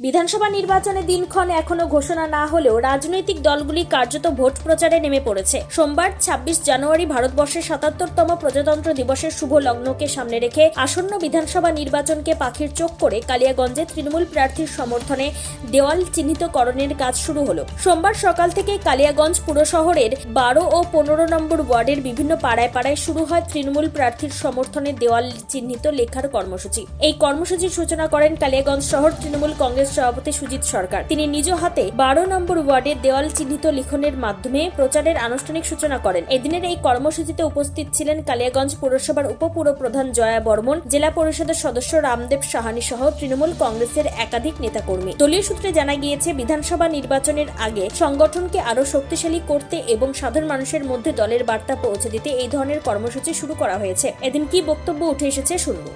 বিধানসভা নির্বাচনে দিনক্ষণ এখনও ঘোষণা না হলেও রাজনৈতিক দলগুলি কার্যত ভোট প্রচারে নেমে পড়েছে। সোমবার, ছাব্বিশ জানুয়ারি ভারতবর্ষের সাতাত্তরতম প্রজাতন্ত্র দিবসের শুভ লগ্নকে সামনে রেখে আসন্ন বিধানসভা নির্বাচনকে পাখির চোখ করে কালিয়াগঞ্জে তৃণমূল প্রার্থীর সমর্থনে দেওয়াল চিহ্নিতকরণের কাজ শুরু হলো। সোমবার সকাল থেকে কালিয়াগঞ্জ পুর শহরের বারো ও পনেরো নম্বর ওয়ার্ডের বিভিন্ন পাড়ায় পাড়ায় শুরু হয় তৃণমূল প্রার্থীর সমর্থনে দেওয়াল চিহ্নিত লেখার কর্মসূচি। এই কর্মসূচির সূচনা করেন কালিয়াগঞ্জ শহর তৃণমূল কংগ্রেস সভাপতি সুজিত সরকার। তিনি নিজ হাতে বারো নম্বর ওয়ার্ডে দেওয়াল চিহ্নিত লিখনের মাধ্যমে প্রচারের আনুষ্ঠানিক সূচনা করেন। এদিনের এই কর্মসূচিতে উপস্থিত ছিলেন কালিয়াগঞ্জ পৌরসভার উপপুর প্রধান জয়া বর্মন জেলা পরিষদের সদস্য রামদেব সাহানি সহ তৃণমূল কংগ্রেসের একাধিক নেতাকর্মী। দলীয় সূত্রে জানা গিয়েছে বিধানসভা নির্বাচনের আগে সংগঠনকে আরও শক্তিশালী করতে এবং সাধারণ মানুষের মধ্যে দলের বার্তা পৌঁছে দিতে এই ধরনের কর্মসূচি শুরু করা হয়েছে। এদিন কি বক্তব্য উঠে এসেছে শুনব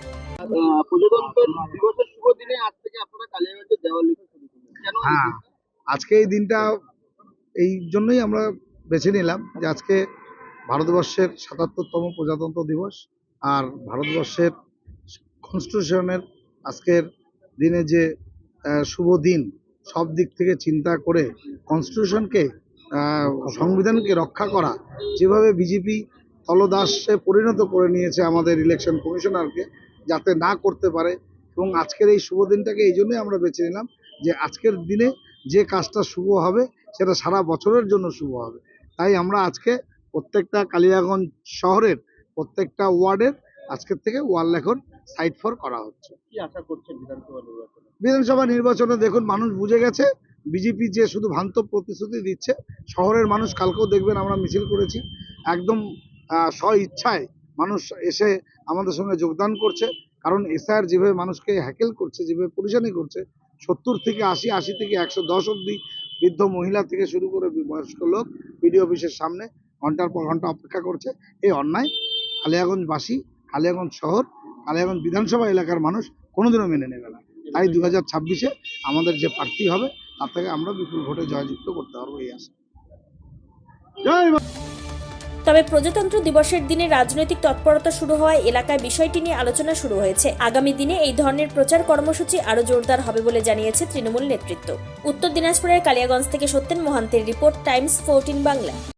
আহ, প্রজাতন্ত্র দিবসের শুভ দিনে আজ থেকে আপনারা কালিয়াগঞ্জে দেওয়াল লিখে শুরু করলেন কেন এই হ্যাঁ। আজকে এই দিনটা এই জন্যই আমরা বেছে নিলাম যে আজকে ভারতবর্ষের সাতাত্তরতম প্রজাতন্ত্র দিবস আর ভারতবর্ষের কনস্টিটিউশনের আজকের দিনে যে শুভ দিন, সব দিক থেকে চিন্তা করে কনস্টিটিউশনকে সংবিধানকে রক্ষা করা, যেভাবে বিজেপি তলদাসে পরিণত করে নিয়েছে আমাদের ইলেকশন কমিশনারকে যাতে না করতে পারে এবং আজকের এই শুভ দিনটাকে এই জন্যই আমরা বেছে নিলাম যে আজকের দিনে যে কাজটা শুভ হবে সেটা সারা বছরের জন্য শুভ হবে। তাই আমরা আজকে প্রত্যেকটা কালিয়াগঞ্জ শহরের প্রত্যেকটা ওয়ার্ডের আজকের থেকে ওয়াল লেখন সাইড ফর করা হচ্ছে। কি আশা করছেন বিধানসভা নির্বাচনে? বিধানসভা নির্বাচনে দেখুন মানুষ বুঝে গেছে বিজেপি যে শুধু ভ্রান্ত প্রতিশ্রুতি দিচ্ছে শহরের মানুষ কালকেও দেখবেন আমরা মিছিল করেছি একদম স্ব ইচ্ছায় মানুষ এসে আমাদের সঙ্গে যোগদান করছে কারণ এসআর যেভাবে মানুষকে হ্যাকেল করছে যেভাবে পরিশানি করছে সত্তর থেকে আশি আশি থেকে একশো দশ অব্দি বৃদ্ধ মহিলা থেকে শুরু করে বয়স্ক লোক বিডি অফিসের সামনে ঘণ্টার পর ঘণ্টা অপেক্ষা করছে। এই অন্যায় কালিয়াগঞ্জবাসী, কালিয়াগঞ্জ শহর, কালিয়াগঞ্জ বিধানসভা এলাকার মানুষ কোনোদিনও মেনে নেবে না। তাই দু হাজার ছাব্বিশে আমাদের যে প্রার্থী হবে, তার থেকে আমরা বিপুল ভোটে জয়যুক্ত করতে পারব এই আশা। জয় তবে প্রজাতন্ত্র দিবসের দিনে রাজনৈতিক তৎপরতা শুরু হওয়ায় এলাকায় বিষয়টি নিয়ে আলোচনা শুরু হয়েছে। আগামী দিনে এই ধরনের প্রচার কর্মসূচি আরও জোরদার হবে বলে জানিয়েছে তৃণমূল নেতৃত্ব। উত্তর দিনাজপুরের কালিয়াগঞ্জ থেকে সত্যেন মহান্তের রিপোর্ট, টাইমস ফোরটিন বাংলা।